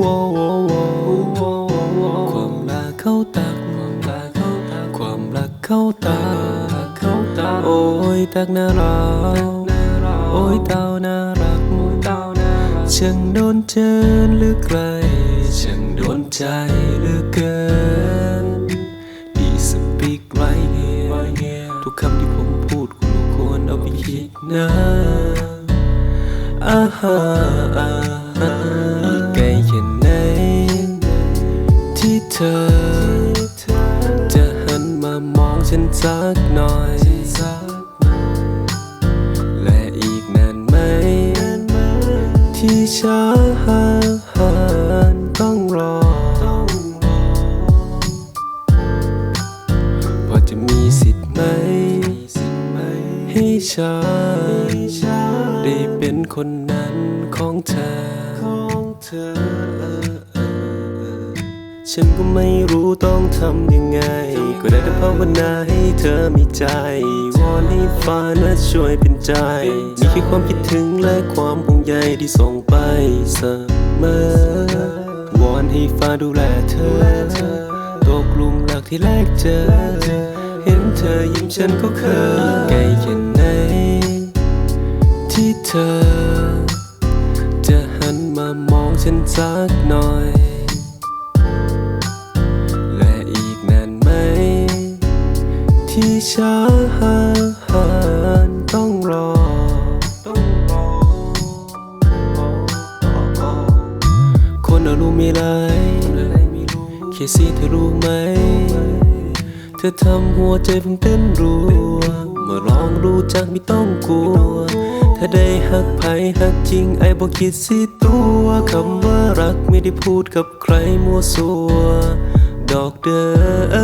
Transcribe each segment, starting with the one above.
ความรักเข้าตาความรักเข้าตาความรักเข้าตาเข้าโอ้ยตักน่ารักโอ้ยเต้าน่ารักช่างโดนเจินหรือไกลช่างโดนใจหรือเกินดีสปีกไรเงี้ยทุกคำที่ผมพูดคุณควรเอาไปคิดนะ ah, ah, ah, ah. ที่เธอ จะหันมามองฉันสักหน่อย และอีกนานไหม ที่ฉันต้องรอ พอจะมีสิทธิ์ไหม ให้ฉันได้เป็นคนนั้นของเธอ ฉันก็ไม่รู้ต้องทำยังไง ก็ได้แต่ภาวนาให้เธอมีใจ วอนให้ฟ้าน่าช่วยเป็นใจ มีแค่ความคิดถึงและความห่วงใยที่ส่งไปเสมอ วอนให้ฟ้าดูแลเธอ ตกลุมรักที่แรกเจอ เห็นเธอยิ้มฉันก็เขินไกลแค่ไหนที่เธอ จะหันมามองฉันสักหน่อย ที่ฉันต้องรอ คนเอารู้ไม่ไรแค่สิเธอรู้ไหม เธอทำหัวใจผมเต้นรัวมาลองรู้จักไม่ต้องกลัว ถ้าได้หักไผหักจริงไอ้บอกคิดสิตัวคำว่ารักไม่ได้พูดกับใครมัวสัวดอกเด้อ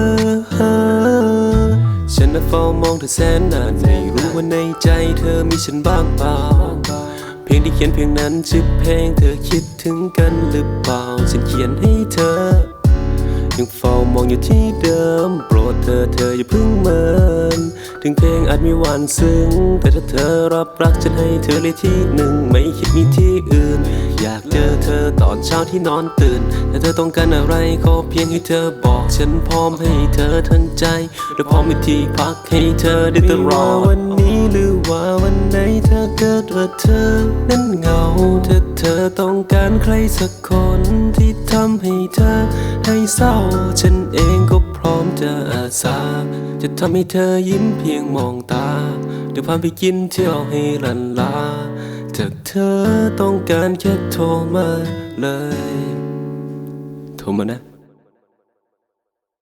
ฉันน่ะเฝ้ามองเธอแสนนานไม่รู้ว่าในใจเธอมีฉันบ้างเปล่า เพลงที่เขียนเพียงนั้นชื่อเพลงเธอคิดถึงกันหรือเปล่า ฉันเขียนให้เธอ ยังเฝ้ามองอยู่ที่เดิม โปรดเธอเธออย่าเพิ่งเมิน ถึงเพลงอาจมีหวานซึ้ง แต่ถ้าเธอรับรักฉันให้เธอเลยที่หนึ่งไม่คิดมีที่ อเธอตอนเช้าที่นอนตื่นถ้าเธอต้องการอะไรขอเพียงให้เธอบอก ฉันพร้อมให้เธอทั้งใจและพร้อมมีที่พักให้เธอได้ตลอดวันนี้หรือว่าวันไหนถ้าเกิดว่าเธอ นั้นเหงาถ้าเธอต้องการใครสักคนที่ทำให้เธอ ให้เศร้า ฉันเองก็พร้อมจะอาสา จะทำให้เธอยิ้มเพียงมองตาเดี๋ยวพาไปกินเที่ยวให้ลันลา ถ้าเธอต้องการแค่โทรมาเลย โทรมานะ